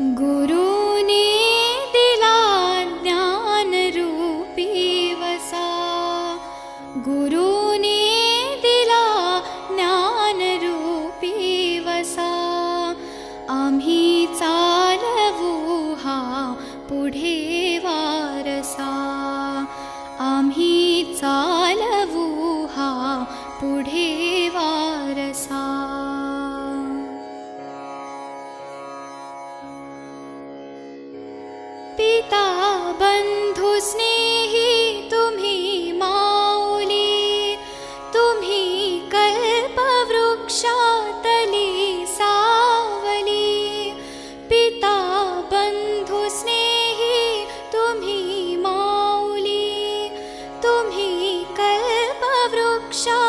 गुरुने दिला ज्ञानरूपी वसा गुरुने दिला ज्ञानरूपी वसा आम्ही चालवू हा पुढे वारसा पिता बन्धु तुम्ही तु तुम्ही कल्पवृक्षातली सावली. पिता बन्धु तुम्ही मे तुम्ही वृक्षा